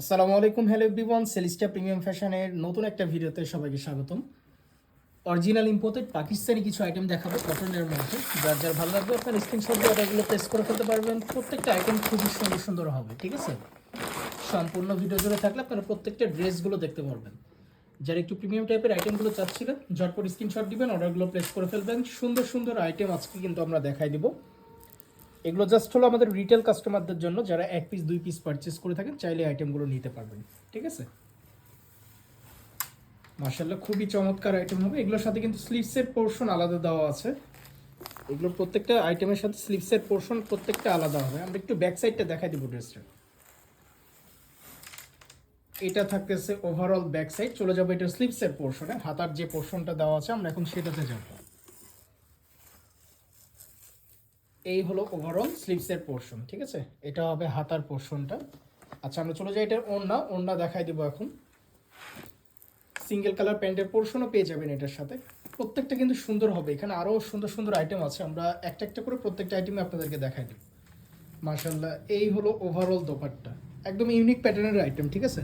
আসসালামু আলাইকুম hello everyone সেলিস্টা premium ফ্যাশনের নতুন একটা ভিডিওতে সবাইকে স্বাগতম। অরিজিনাল ইম্পোর্টেড পাকিস্তানি কিছু আইটেম দেখাবো কটনের মধ্যে। যার যার ভালো লাগবে, আপনার স্ক্রিনশট দিয়ে অর্ডারগুলো প্লেস করে ফেলতে পারবেন। প্রত্যেকটা আইটেম খুবই সুন্দর সুন্দর হবে, ঠিক আছে? সম্পূর্ণ ভিডিও জুড়ে থাকলে আপনারা প্রত্যেকটা ড্রেসগুলো দেখতে পারবেন। যারা একটু প্রিমিয়াম টাইপের আইটেমগুলো চাচ্ছিলেন, ঝটপট স্ক্রিনশট দিবেন অর্ডারগুলো প্লেস করে ফেলবেন। সুন্দর সুন্দর আইটেম আজকে কিন্তু আমরা দেখাই দিব। এগুলো জাস্ট হলো আমাদের রিটেল কাস্টমারদের জন্য যারা এক পিস দুই পিস পারচেস করে থাকেন, চাইলে আইটেমগুলো নিতে পারবেন, ঠিক আছে? মার্শাল্লাহ খুবই চমৎকার আইটেম হবে। এগুলোর সাথে কিন্তু স্লিপসের পোর্শন আলাদা দেওয়া আছে। এগুলোর প্রত্যেকটা আইটেমের সাথে স্লিপসের পোর্শন প্রত্যেকটা আলাদা হবে। আমরা একটু ব্যাক সাইডটা দেখাই দিব ড্রেসটা এটা থাকতেছে ওভারঅল ব্যাক সাইড চলে যাব এটা স্লিভসের পোর্শনে হাতার যে পোর্শনটা দেওয়া আছে, আমরা এখন সেটাতে যাব। এই হলো ওভারঅল স্লিভসের পোর্শন ঠিক আছে? এটা হবে হাতার পোর্শনটা আচ্ছা আমরা চলে যাই এটার ওড়না। ওড়না দেখাই দিব এখন। সিঙ্গেল কালার প্যান্টের পোর্শনও পেয়ে যাবেন এটার সাথে। প্রত্যেকটা কিন্তু সুন্দর হবে। এখানে আরও সুন্দর সুন্দর আইটেম আছে। আমরা একটা একটা করে প্রত্যেকটা আইটেমে আপনাদেরকে দেখাই দেব। মার্শাল্লাহ এই হলো ওভারঅল দোপাট্টা। একদম ইউনিক প্যাটার্নের আইটেম ঠিক আছে?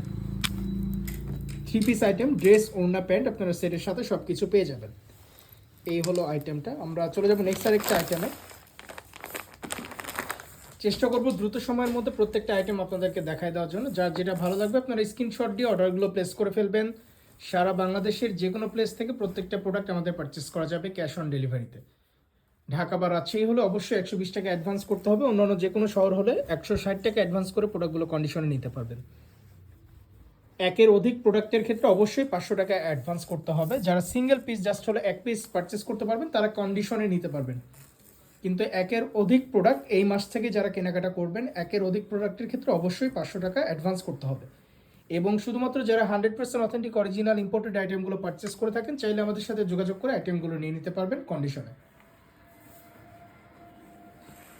থ্রি পিস আইটেম ড্রেস ওড়না প্যান্ট আপনারা সেটের সাথে সব কিছু পেয়ে যাবেন। এই হলো আইটেমটা আমরা চলে যাব নেক্সট আরেকটা আইটেমে চেষ্টা করব দ্রুত সময়ের মধ্যে প্রত্যেকটা আইটেম আপনাদেরকে দেখায় দেওয়ার জন্য। যার যেটা ভালো লাগবে, আপনারা স্ক্রিনশট দিয়ে অর্ডারগুলো প্লেস করে ফেলবেন। সারা বাংলাদেশের যে কোনো প্লেস থেকে প্রত্যেকটা প্রোডাক্ট আমাদের পারচেস করা যাবে ক্যাশ অন ডেলিভারিতে ঢাকা বা রাজশাহী হলে অবশ্যই একশো বিশ টাকা অ্যাডভান্স করতে হবে। অন্যান্য যে কোনো শহর হলে একশো ষাট টাকা অ্যাডভান্স করে প্রোডাক্টগুলো কন্ডিশনে নিতে পারবেন। একের অধিক প্রোডাক্টের ক্ষেত্রে অবশ্যই পাঁচশো টাকা অ্যাডভান্স করতে হবে। যারা সিঙ্গেল পিস জাস্ট হলে এক পিস পারচেস করতে পারবেন, তারা কন্ডিশনে নিতে পারবেন। কিন্তু একের অধিক প্রোডাক্ট এই মাস থেকে যারা কেনাকাটা করবেন, একের অধিক প্রোডাক্টের ক্ষেত্রে অবশ্যই পাঁচশো টাকা অ্যাডভান্স করতে হবে। এবং শুধুমাত্র যারা hundred percent authentic original imported আইটেমগুলো পারচেস করে থাকেন, চাইলে আমাদের সাথে যোগাযোগ করে আইটেমগুলো নিয়ে নিতে পারবেন কন্ডিশনে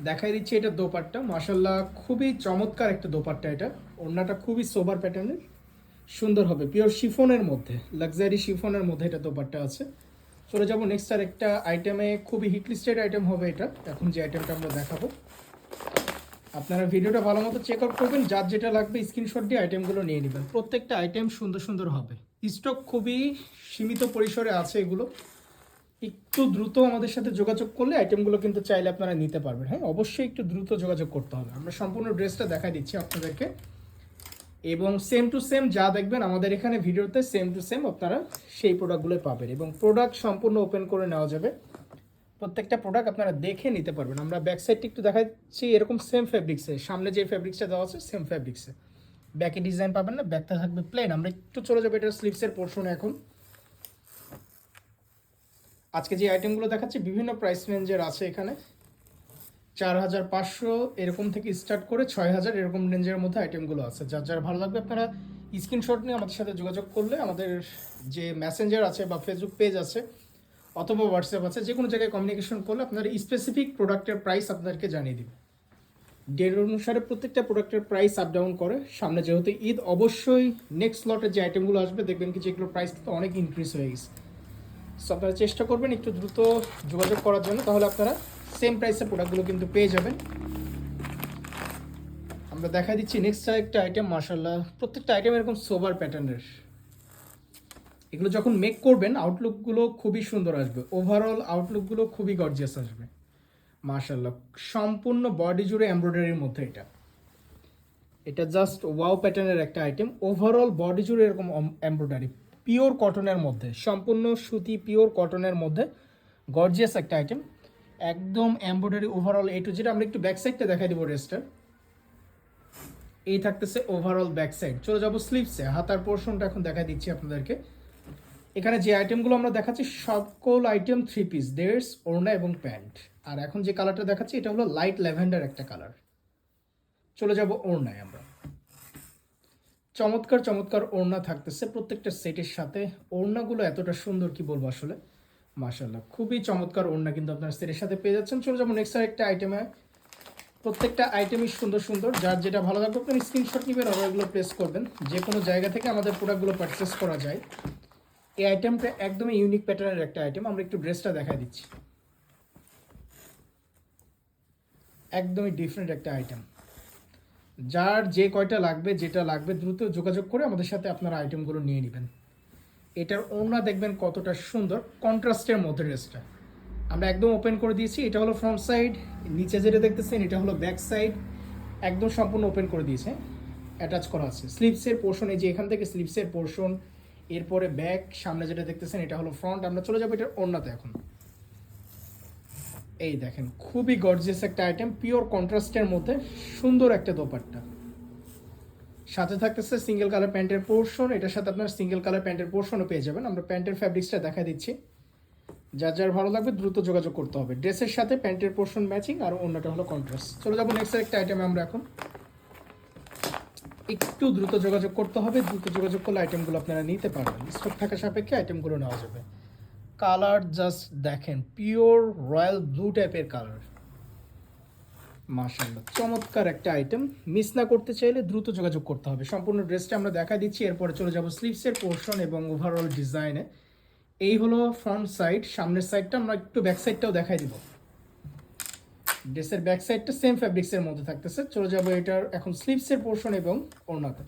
দেখাই দিচ্ছি এটা দোপাট্টা। মাসাল্লাহ খুবই চমৎকার একটা দোপাট্টা এটা। ওড়নাটা খুবই সোবার প্যাটার্নের সুন্দর হবে। পিওর শিফনের মধ্যে লাক্সারি শিফনের মধ্যে এটা দোপাট্টা আছে। চলে যাব নেক্সট আর একটা আইটেমে খুবই হিট লিস্টেড আইটেম হবে এটা। এখন যে আইটেমটা আমরা দেখাবো। আপনারা ভিডিওটা ভালো মতো চেক আউট করবেন, যার যেটা লাগবে স্ক্রিনশট দিয়ে আইটেমগুলো নিয়ে নেবেন। প্রত্যেকটা আইটেম সুন্দর সুন্দর হবে। স্টক খুবই সীমিত পরিসরে আছে এগুলো। একটু দ্রুত আমাদের সাথে যোগাযোগ করলে আইটেমগুলো কিন্তু চাইলে আপনারা নিতে পারবেন। হ্যাঁ অবশ্যই একটু দ্রুত যোগাযোগ করতে হবে। আমরা সম্পূর্ণ ড্রেসটা দেখাই দিচ্ছি আপনাদেরকে। এবং সেম টু সেম যা দেখবেন আমাদের এখানে ভিডিওতে সেম টু সেম আপনারা সেই প্রোডাক্টগুলো পাবেন এবং প্রোডাক্ট সম্পূর্ণ ওপেন করে নেওয়া যাবে। প্রত্যেকটা প্রোডাক্ট আপনারা দেখে নিতে পারবেন। আমরা ব্যাক সাইডটা একটু দেখাচ্ছি, এরকম সেম ফ্যাব্রিক্সে সামনে যে ফ্যাব্রিক্সটা দেওয়া আছে সেম ফ্যাব্রিক্সে ব্যাকে ডিজাইন পাবেন না ব্যাকটা থাকবে প্লেন আমরা একটু চলে যাব এটা স্লিপসের পোর্শনে এখন। আজকে যে আইটেমগুলো দেখাচ্ছি, বিভিন্ন প্রাইস রেঞ্জের আছে এখানে। চার হাজার পাঁচশো এরকম থেকে স্টার্ট করে ছয় হাজার এরকম রেঞ্জের মধ্যে আইটেমগুলো আছে। যার যার ভালো লাগবে আপনারা স্ক্রিনশট নিয়ে আমাদের সাথে যোগাযোগ করলে আমাদের যে মেসেঞ্জার আছে বা ফেসবুক পেজ আছে অথবা হোয়াটসঅ্যাপ আছে, যে কোনো জায়গায় কমিউনিকেশন করলে আপনার স্পেসিফিক প্রোডাক্টের প্রাইস আপনাদেরকে জানিয়ে দিবে। ডেট অনুসারে প্রত্যেকটা প্রোডাক্টের প্রাইস আপ ডাউন করে। সামনে যেহেতু ঈদ, অবশ্যই নেক্সট লটের যে আইটেমগুলো আসবে, দেখবেন কি যেগুলো প্রাইস তো অনেক ইনক্রিজ হয়ে গেছে। সো আপনারা চেষ্টা করবেন একটু দ্রুত যোগাযোগ করার জন্য। তাহলে আপনারা সেম প্রাইসে প্রোডাক্টগুলো কিন্তু পেয়ে যাবেন। আমরা দেখা দিচ্ছি নেক্সট একটা আইটেম মার্শাল্লাহ প্রত্যেকটা আইটেম এরকম সোবার প্যাটার্নের এগুলো যখন মেক করবেন আউটলুকগুলো খুবই সুন্দর আসবে। ওভারঅল আউটলুকগুলো খুবই গর্জিয়াস আসবে। মার্শাল্লাহ সম্পূর্ণ বডি জুড়ে এমব্রয়ডারির মধ্যে এটা। এটা জাস্ট ওয়াও প্যাটার্নের একটা আইটেম ওভারঅল বডি জুড়ে এরকম এমব্রয়ডারি পিওর কটনের মধ্যে, সম্পূর্ণ সুতি পিওর কটনের মধ্যে গর্জিয়াস একটা আইটেম একদম এমব্রয়ডারি ওভারঅল এ টু যেটা আমরা একটু ব্যাক সাইডটা দেখাই দিব রেস্টার এই থাকতেছে ওভারঅল ব্যাক সাইড চলে যাব স্লিভসে হাতার পোর্শনটা এখন দেখাই দিচ্ছি আপনাদেরকে। এখানে যে আইটেমগুলো আমরা দেখাচ্ছি, সকল আইটেম থ্রি পিস ডেয়ার্স ওড়না এবং প্যান্ট। আর এখন যে কালারটা দেখাচ্ছি, এটা হলো লাইট ল্যাভেন্ডার একটা কালার চলে যাব ওড়নায় আমরা। চমৎকার চমৎকার ওড়না থাকতেছে প্রত্যেকটা সেটের সাথে। ওড়নাগুলো এতটা সুন্দর কি বলব আসলে? মাশাল্লাহ খুবই চমৎকার ওড়না কিন্তু আপনার সেটের সাথে পেয়ে যাচ্ছেন। চলে যাব নেক্সট একটা আইটেমে প্রত্যেকটা আইটেমই সুন্দর সুন্দর, যার যেটা ভালো লাগবে আপনি স্ক্রিনশট নেবেন অর্ডারগুলো প্লেস করবেন। যে কোনো জায়গা থেকে আমাদের প্রোডাক্টগুলো পারচেস করা যায়। এই আইটেমটা একদমই ইউনিক প্যাটার্নের একটা আইটেম আমরা একটু ড্রেসটা দেখাই দিচ্ছি। একদমই ডিফারেন্ট একটা আইটেম যার যে কয়টা লাগবে, যেটা লাগবে, দ্রুত যোগাযোগ করে আমাদের সাথে আপনারা আইটেমগুলো নিয়ে নেবেন। এটার ওড়না দেখবেন কতটা সুন্দর। কন্ট্রাস্টের মধ্যে ড্রেসটা। আমরা একদম ওপেন করে দিয়েছি। এটা হলো ফ্রন্ট সাইড নিচে যেটা দেখতেছেন, এটা হলো ব্যাক সাইড একদম সম্পূর্ণ ওপেন করে দিয়েছে। অ্যাটাচ করা আছে। স্লিপসের পোর্শন এই যে এখান থেকে স্লিপসের পোর্শন এরপরে ব্যাক সামনে যেটা দেখতেছেন, এটা হলো ফ্রন্ট আমরা চলে যাব এটার ওড়নাতে এখন। এই দেখেন, খুবই গর্জিয়াস একটা আইটেম পিওর কন্ট্রাস্টের মধ্যে সুন্দর একটা দোপাট্টা। সাথে থাকতেছে সিঙ্গেল কালার প্যান্টের পোর্শন এটার সাথে আপনার সিঙ্গেল কালার প্যান্টের পোর্শনও পেয়ে যাবেন। আমরা প্যান্টের ফ্যাব্রিক্সটা দেখা দিচ্ছি। যার যার ভালো লাগবে দ্রুত যোগাযোগ করতে হবে। ড্রেসের সাথে প্যান্টের পোর্শন ম্যাচিং আর অন্যটা হলো কন্ট্রাস্ট চলে যাব নেক্সট একটা আইটেম আমরা এখন। একটু দ্রুত যোগাযোগ করতে হবে, দ্রুত যোগাযোগ করলে আইটেমগুলো আপনারা নিতে পারবেন। স্টক থাকা সাপেক্ষে আইটেমগুলো নেওয়া যাবে। কালার জাস্ট দেখেন পিওর রয়্যাল ব্লু টাইপের কালার মাশাআল্লাহ। চমৎকার একটা আইটেম মিস না করতে চাইলে দ্রুত যোগাযোগ করতে হবে। সম্পূর্ণ ড্রেসটা আমরা দেখা দিচ্ছি। এরপরে চলে যাব স্লিভসের পোর্শন এবং ওভারঅল ডিজাইনে এই হলো ফ্রন্ট সাইড সামনের সাইডটা আমরা একটু ব্যাক সাইডটাও দেখাই দিব। ড্রেসের ব্যাক সাইডটা সেম ফ্যাব্রিক্সের মধ্যে থাকতেছে। চলে যাব এটার এখন স্লিভসের পোর্শন এবং ওড়নাতে।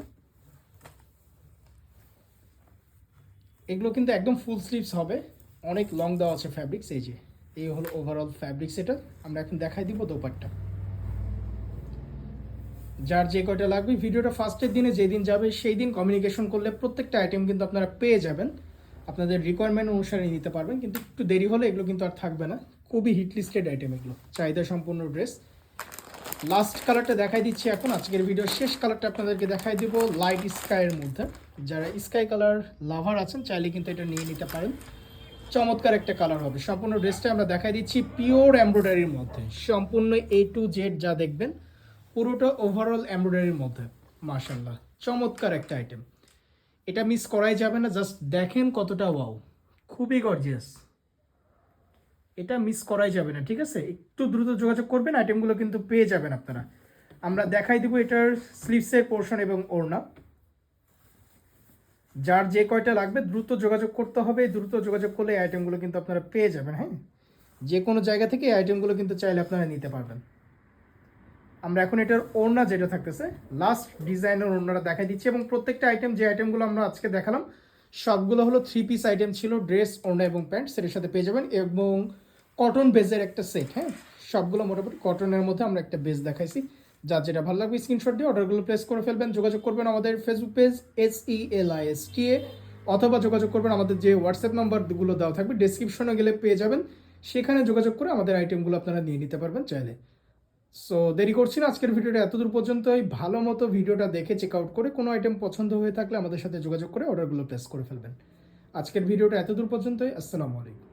এগুলো কিন্তু একদম ফুল স্লিভস হবে। অনেক লং দেওয়া আছে ফ্যাব্রিক্স এই যে। এই হলো ওভারঅল ফ্যাব্রিক্স এটা। আমরা এখন দেখাই দিব দোপাট্টা। যার যে কয়টা লাগবে, ভিডিওটা ফার্স্টের দিনে যেদিন যাবে সেই দিন কমিউনিকেশন করলে প্রত্যেকটা আইটেম কিন্তু আপনারা পেয়ে যাবেন। আপনাদের রিকোয়ারমেন্ট অনুসারে নিতে পারবেন, কিন্তু একটু দেরি হলে এগুলো কিন্তু আর থাকবে না। খুবই হিট লিস্টেড আইটেম এগুলো, চাহিদা সম্পূর্ণ ড্রেস লাস্ট কালারটা দেখাই দিচ্ছি এখন, আজকের ভিডিওর শেষ কালারটা আপনাদেরকে দেখাই দিব লাইট স্কাইয়ের মধ্যে। যারা স্কাই কালার লাভার আছেন, চাইলে কিন্তু এটা নিয়ে নিতে পারেন। চমৎকার একটা কালার হবে। সম্পূর্ণ ড্রেসটা আমরা দেখাই দিচ্ছি পিওর এমব্রয়ডারির মধ্যে। সম্পূর্ণ এ টু জেড যা দেখবেন পুরোটা ওভারঅল এমব্রয়ডারির মধ্যে মাশাল্লাহ চমৎকার একটা আইটেম এটা মিস করাই যাবে না জাস্ট দেখেন কতটা ওয়াও খুবই গর্জিয়াস এটা মিস করাই যাবে না, ঠিক আছে? একটু দ্রুত যোগাযোগ করবেন আইটেমগুলো কিন্তু পেয়ে যাবেন আপনারা। আমরা দেখাই দিব এটার স্লিভসের পোর্শন এবং ওড়না। যার যে কয়টা লাগবে, দ্রুত যোগাযোগ করতে হবে। দ্রুত যোগাযোগ করলে এই আইটেমগুলো কিন্তু আপনারা পেয়ে যাবেন হ্যাঁ? যে কোনো জায়গা থেকে এই আইটেমগুলো কিন্তু চাইলে আপনারা নিতে পারবেন। আমরা এখন এটার ওড়না যেটা থাকতেছে লাস্ট ডিজাইনের ওড়নাটা দেখাই দিচ্ছি এবং প্রত্যেকটা আইটেম যে আইটেমগুলো আমরা আজকে দেখালাম, সবগুলো হলো থ্রি পিস আইটেম ছিল ড্রেস ওড়না এবং প্যান্ট সেটার সাথে পেয়ে যাবেন এবং কটন বেজের একটা সেট হ্যাঁ? সবগুলো মোটামুটি কটনের মধ্যে আমরা একটা বেজ দেখাইছি। যার যেটা ভালো লাগবে স্ক্রিনশট দিয়ে অর্ডারগুলো প্লেস করে ফেলবেন, যোগাযোগ করবেন আমাদের Facebook page S E L I S T A অথবা যোগাযোগ করবেন আমাদের যে হোয়াটসঅ্যাপ নাম্বারগুলো দেওয়া থাকবে ডেসক্রিপশনে গেলে পেয়ে যাবেন। সেখানে যোগাযোগ করে আমাদের আইটেমগুলো আপনারা নিয়ে নিতে পারবেন চাইলে। সো দেরি করছি না। আজকের ভিডিওটা এতদূর পর্যন্তই। ভালো মতো ভিডিওটা দেখে চেক আউট করে কোনো আইটেম পছন্দ হয়ে থাকলে আমাদের সাথে যোগাযোগ করে অর্ডারগুলো প্লেস করে ফেলবেন। আজকের ভিডিওটা এতদূর পর্যন্তই। আসসালামু আলাইকুম।